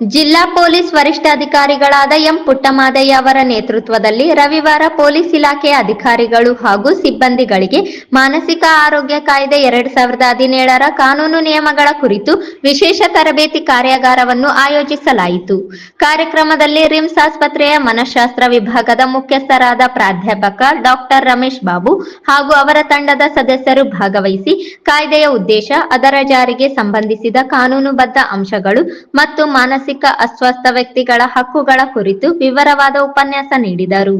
ಜಿಲ್ಲಾ police ವರಿಷ್ಠಾಧಿಕಾರಿಗಳಾದ M Puttamadaiah ಅವರ ನೇತೃತ್ವದಲ್ಲಿ ರವಿವಾರ ಪೊಲೀಸ್ ಇಲಾಖೆಯ ಅಧಿಕಾರಿಗಳು ಹಾಗೂ ಸಿಬ್ಬಂದಿಗಳಿಗೆ ಮಾನಸಿಕ ಆರೋಗ್ಯ ಕಾಯ್ದೆ ಎರಡ್ ಸಾವಿರದ ಹದಿನೇಳರ ಕಾನೂನು ನಿಯಮಗಳ ಕುರಿತು ವಿಶೇಷ ತರಬೇತಿ ಕಾರ್ಯಾಗಾರವನ್ನು ಆಯೋಜಿಸಲಾಯಿತು. ಕಾರ್ಯಕ್ರಮದಲ್ಲಿ ರಿಮ್ಸ್ ಆಸ್ಪತ್ರೆಯ ಮನಃಶಾಸ್ತ್ರ ವಿಭಾಗದ ಮುಖ್ಯಸ್ಥರಾದ ಪ್ರಾಧ್ಯಾಪಕ ಡಾಕ್ಟರ್ ರಮೇಶ್ ಬಾಬು ಹಾಗೂ ಅವರ ತಂಡದ ಸದಸ್ಯರು ಭಾಗವಹಿಸಿ ಕಾಯ್ದೆಯ ಉದ್ದೇಶ, ಅದರ ಜಾರಿಗೆ ಸಂಬಂಧಿಸಿದ ಕಾನೂನುಬದ್ಧ ಅಂಶಗಳು ಮತ್ತು ಮಾನಸಿಕ ಅಸ್ವಸ್ಥ ವ್ಯಕ್ತಿಗಳ ಹಕ್ಕುಗಳ ಕುರಿತು ವಿವರವಾದ ಉಪನ್ಯಾಸ ನೀಡಿದರು.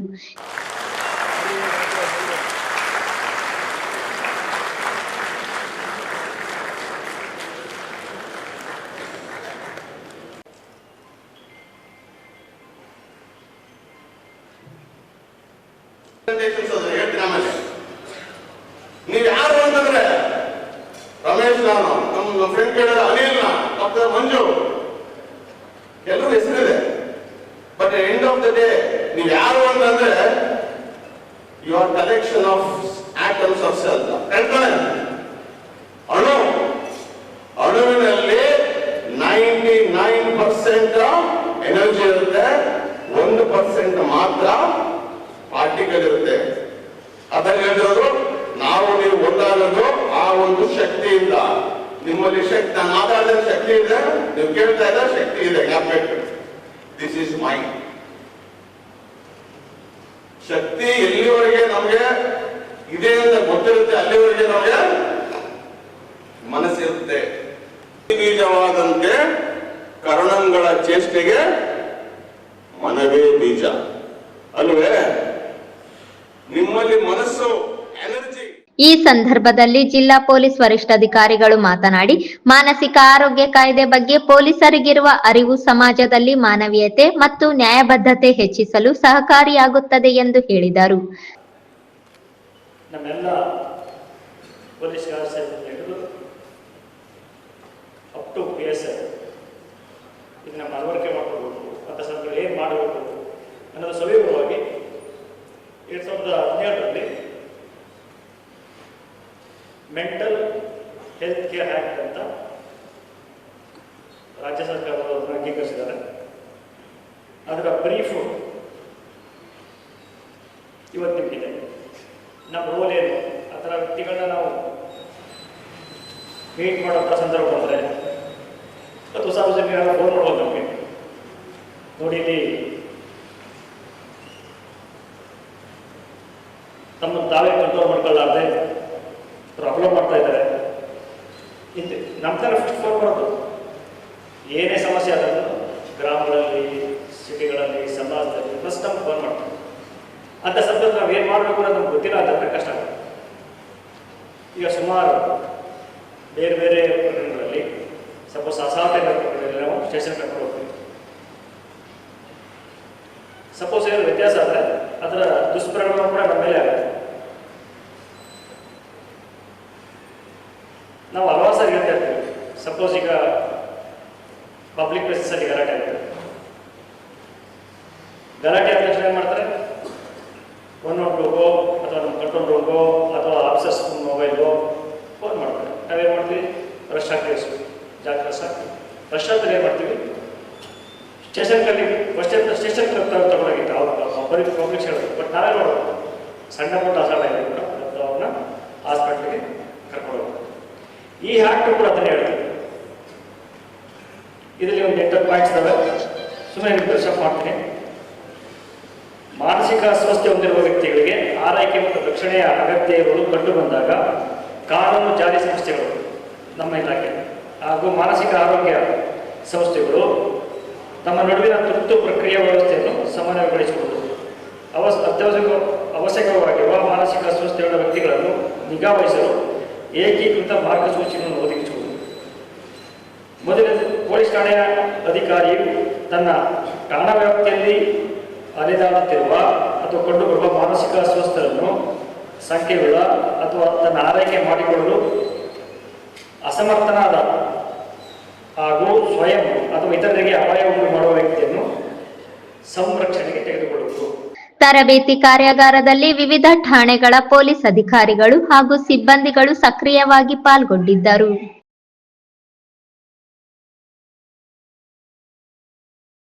ನೀವು ಯಾರು ಅಂತಂದ್ರೆ ರಮೇಶ್ ನಾನು. ನಮ್ಮ ಫ್ರೆಂಡ್ ಕೇಳಿದ, ಅನಿಲ್ ಡಾಕ್ಟರ್ ಮಂಜು. ಎಲ್ಲರೂ ಹೆಸರಿದೆ. But end of the day ನೀವು ಯಾರು ಅಂತಂದ್ರೆ you are collection of atoms of cell ಅಣು. ಅಣುವಿನಲ್ಲಿ ನೈಂಟಿ ನೈನ್ ಪರ್ಸೆಂಟ್ ಎನರ್ಜಿ ಇರುತ್ತೆ, ಒಂದು ಪರ್ಸೆಂಟ್ ಮಾತ್ರ ಪಾರ್ಟಿಕಲ್ ಇರುತ್ತೆ. ಅದನ್ನ ಹೇಳಿದ್ರು ನಾವು ನೀವು ಒಂದಾಗೋದು ಆ ಒಂದು ಶಕ್ತಿಯಿಂದ. ನಿಮ್ಮಲ್ಲಿ ಶಕ್ತಿ ನಾನು ಮಾತಾಡಿದ ಶಕ್ತಿ ಇದೆ? ನೀವು ಕೇಳ್ತಾ ಇದ್ದ ಶಕ್ತಿ ಇದೆ, ಜ್ಞಾಪಕ ದಿಸ್ ಇಸ್ ಮೈಂಡ್ ಶಕ್ತಿ ಎಲ್ಲಿವರೆಗೆ ನಮಗೆ? ಇದೆ ಅಂತ ಗೊತ್ತಿರುತ್ತೆ, ಅಲ್ಲಿವರೆಗೆ ನಮಗೆ ಮನಸ್ಸಿರುತ್ತೆ. ಬೀಜವಾದಂತೆ ಕರ್ಣಂಗಳ ಚೇಷ್ಟೆಗೆ ಮನವೇ ಬೀಜ. ಅಲ್ವೇ? ನಿಮ್ಮಲ್ಲಿ ಮನಸ್ಸು ಈ ಸಂದರ್ಭದಲ್ಲಿ ಜಿಲ್ಲಾ ಪೊಲೀಸ್ ವರಿಷ್ಠಾಧಿಕಾರಿಗಳು ಮಾತನಾಡಿ, ಮಾನಸಿಕ ಆರೋಗ್ಯ ಕಾಯ್ದೆ ಬಗ್ಗೆ ಪೊಲೀಸರಿಗಿರುವ ಅರಿವು ಸಮಾಜದಲ್ಲಿ ಮಾನವೀಯತೆ ಮತ್ತು ನ್ಯಾಯಬದ್ಧತೆ ಹೆಚ್ಚಿಸಲು ಸಹಕಾರಿಯಾಗುತ್ತದೆ ಎಂದು ಹೇಳಿದರು. ಮಾಡಬೇಕು ಅನ್ನೋದು ಸವಿವರವಾಗಿ ಎರಡು ಸಾವಿರದ ಹದಿನೇಳರಲ್ಲಿ ಮೆಂಟಲ್ ಹೆಲ್ತ್ ಕೇರ್ ಆ್ಯಕ್ಟ್ ಅಂತ ರಾಜ್ಯ ಸರ್ಕಾರದವರು ಅದನ್ನು ಅಂಗೀಕರಿಸಿದ್ದಾರೆ. ಅದರ ಬ್ರೀಫು ಇವತ್ತು ನಿಮಗಿದೆ. ನಮ್ಮ ರೋಲ್ ಏನು? ಆ ಥರ ವ್ಯಕ್ತಿಗಳನ್ನ ನಾವು ಮೀಟ್ ಮಾಡೋ ಸಂದರ್ಭ ಬಂದರೆ ಮತ್ತು ಸಾರ್ವಜನಿಕರ ಫೋನ್ ಮಾಡ್ಬೋದು ನಮಗೆ. ನೋಡಿ ಇಲ್ಲಿ ತಮ್ಮನ್ನು ತಾವೇ ಕಂಟ್ರೋಲ್ ಮಾಡ್ಕೊಳ್ಳಾರ್ದೆ ಪ್ರಾಬ್ಲಮ್ ಮಾಡ್ತಾ ಇದ್ದಾರೆ. ಇಂತೆ ನಮ್ಮ ಥರ ಫಸ್ಟ್ ಫೋನ್ ಬರೋದು. ಏನೇ ಸಮಸ್ಯೆ ಆದರೂ ಗ್ರಾಮಗಳಲ್ಲಿ ಸಿಟಿಗಳಲ್ಲಿ ಸಮಾಜದಲ್ಲಿ ಫಸ್ಟ್ ನಮ್ಗೆ ಫೋನ್ ಮಾಡ್ತೀವಿ. ಅಂತ ಸಂದರ್ಭ ನಾವು ಏನು ಮಾಡಬೇಕು ಅನ್ನೋದು ನಮ್ಗೆ ಗೊತ್ತಿಲ್ಲ ಅಂತಂದ್ರೆ ಕಷ್ಟ ಈಗ ಸುಮಾರು ಬೇರೆ ಬೇರೆ ಪ್ರಕರಣಗಳಲ್ಲಿ ಸಪೋಸ್ ಅಸಾಧ್ಯ ಪ್ರಕರಣಗಳಲ್ಲಿ ನಾವು ಸ್ಟೇಷನ್ ಕರ್ಕೊಂಡು ಹೋಗ್ತೀವಿ. ಸಪೋಸ್ ಏನು ವ್ಯತ್ಯಾಸ ಆದರೆ, ಅದರ ದುಷ್ಪರಿಣಾಮ ಕೂಡ ನಮ್ಮ ಮೇಲೆ ಆಗುತ್ತೆ. ಸಪೋಸ್ ಈಗ ಪಬ್ಲಿಕ್ ಪ್ಲೇಸಸ್ಸಲ್ಲಿ ಗಲಾಟೆ ಆಗುತ್ತೆ. ಗಲಾಟೆ ಆದ ತಕ್ಷಣ ಏನು ಮಾಡ್ತಾರೆ? ಒನ್ ಟೂಗೋ ಅಥವಾ ನಮ್ಮ ಕಂಟ್ರೋಲ್ ರೂಮ್ಗೋ ಅಥವಾ ಆಫೀಸರ್ಸ್ ಮೊಬೈಲ್ಗೋ ಫೋನ್ ಮಾಡ್ತಾರೆ. ನಾವೇನು ಮಾಡ್ತೀವಿ? ರಶ್ ಆಗ್ತೀವಿ ರಶ್ ಆಗ್ತೀವಿ ರಶ್ ಆದ್ರೆ ಏನು ಮಾಡ್ತೀವಿ? ಸ್ಟೇಷನ್ ಕಲ್ಲಿ ಫಸ್ಟ್ ಸ್ಟೇಷನ್ ತಗೊಂಡೋಗಿತ್ತು ಅವ್ರು ಪಬ್ಲಿಕ್ ಹೇಳೋದು ಬಟ್ ನಾವೇ ನೋಡೋದು. ಸಣ್ಣ ಪುಟ್ಟ ಅಸಾಡ ಇದೆ ಕೂಡ ಅವ್ರನ್ನ ಹಾಸ್ಪಿಟ್ಲಿಗೆ ಕರ್ಕೊಂಡು ಹೋಗೋದು ಈ ಆ್ಯಕ್ಟ್ ಕೂಡ ಅದನ್ನೇ ಹೇಳ್ತೀವಿ ಇದರಲ್ಲಿ ಒಂದು ಎಂಟು ಪಾಯಿಂಟ್ಸ್ ಇದಾವೆ. ಸುಮ್ಮನೆ ನಿಮ್ಗೆ ದರ್ಶನ ಮಾಡ್ತೀನಿ. ಮಾನಸಿಕ ಅಸ್ವಸ್ಥೆ ಹೊಂದಿರುವ ವ್ಯಕ್ತಿಗಳಿಗೆ ಆರೈಕೆ ಮತ್ತು ರಕ್ಷಣೆಯ ಅಗತ್ಯಗಳು ಕಂಡು ಬಂದಾಗ ಕಾನೂನು ಜಾರಿ ಸಂಸ್ಥೆಗಳು, ನಮ್ಮ ಇಲಾಖೆ ಹಾಗೂ ಮಾನಸಿಕ ಆರೋಗ್ಯ ಸಂಸ್ಥೆಗಳು ತಮ್ಮ ನಡುವಿನ ತುರ್ತು ಪ್ರಕ್ರಿಯೆ ವ್ಯವಸ್ಥೆಯನ್ನು ಸಮನ್ವಯಗೊಳಿಸಬಹುದು ಅವಸ್, ಅತ್ಯವಶ್ಯಕ, ಅವಶ್ಯಕವಾಗಿರುವ ಮಾನಸಿಕ ಅಸ್ವಸ್ಥೆಗಳ ವ್ಯಕ್ತಿಗಳನ್ನು ನಿಗಾವಹಿಸಲು ಏಕೀಕೃತ ಮಾರ್ಗಸೂಚಿಯನ್ನು ಒದಗಿಸುವುದು ಮೊದಲ ಠಾಣೆಯ ಅಧಿಕಾರಿಯು ತನ್ನ ಠಾಣಾ ವ್ಯಾಪ್ತಿಯಲ್ಲಿ ಅಲೆದಾಡುತ್ತಿರುವ ಅಥವಾ ಕಂಡುಬರುವ ಮಾನಸಿಕ ಅಸ್ವಸ್ಥರನ್ನು ಸಂಖ್ಯೆಯುಳ್ಳ ಅಥವಾ ತನ್ನ ಆರೈಕೆ ಮಾಡಿಕೊಳ್ಳಲು ಅಸಮರ್ಥನಾದ ಹಾಗೂ ಸ್ವಯಂ ಅಥವಾ ಇತರರಿಗೆ ಅಪಾಯ ಉಂಟು ಮಾಡುವ ವ್ಯಕ್ತಿಯನ್ನು ಸಂರಕ್ಷಣೆಗೆ ತೆಗೆದುಕೊಳ್ಳುವುದು. ತರಬೇತಿ ಕಾರ್ಯಾಗಾರದಲ್ಲಿ ವಿವಿಧ ಠಾಣೆಗಳ ಪೊಲೀಸ್ ಅಧಿಕಾರಿಗಳು ಹಾಗೂ ಸಿಬ್ಬಂದಿಗಳು ಸಕ್ರಿಯವಾಗಿ ಪಾಲ್ಗೊಂಡಿದ್ದರು.